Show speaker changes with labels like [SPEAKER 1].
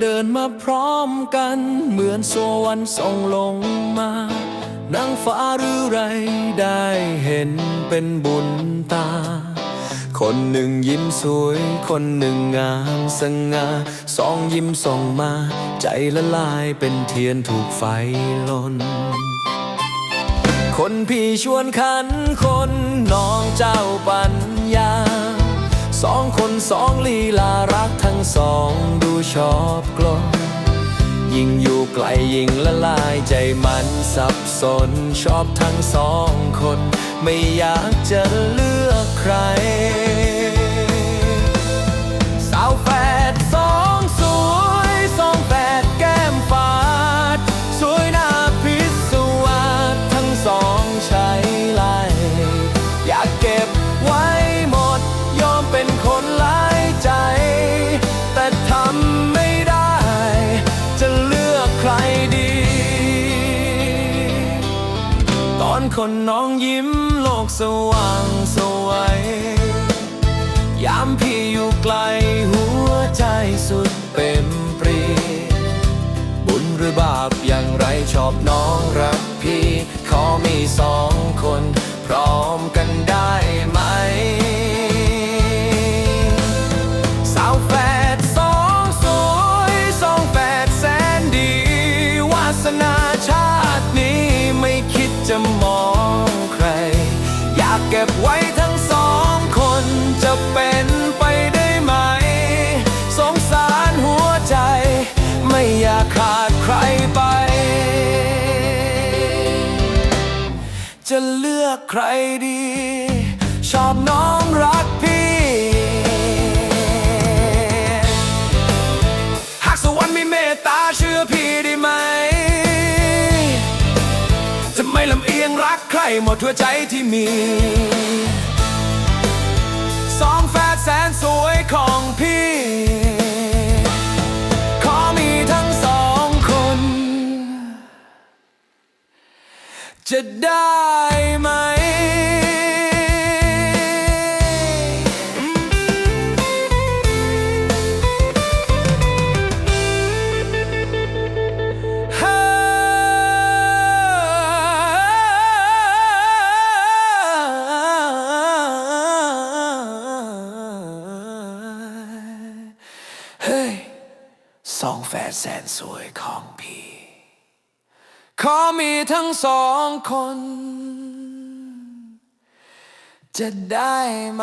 [SPEAKER 1] เดินมาพร้อมกัน เหมือนสวรรค์ส่งลงมานางฟ้าหรือไรได้เห็นเป็นบุญตา คนหนึ่งยิ้มสวย คนหนึ่งงามสง่าสองยิ้มส่งมา ใจละลายเป็นเทียนถูกไฟลน คนพี่ชวนขันคนน้องเจ้าปัญญา นสองลีลารักทั้งสองดูชอบกลมยิ่งอยู่ไกลยิ่งละลายใจมันสับสนชอบทั้งสองคน ไม่อยากจะเลือกใคร คนน้องยิ้มโลกสว่างสวยยามพี่อยู่ไกลหัวใจสุดเต็มปรี มองใคร อยากเก็บไว้ทั้งสองคนจะเป็นไปได้ไหม สงสารหัวใจ ไม่อยากขาดใครไป จะเลือกใครดี ชอบน้องรักพี่ ใครหมดหัวใจที่มี สองแฟนแสนสวยของพี่ ขอมีทั้งสองคน จะได้ไหม แฟนแสนสวยของพี่ ขอมีทั้งสองคน จะได้ไหม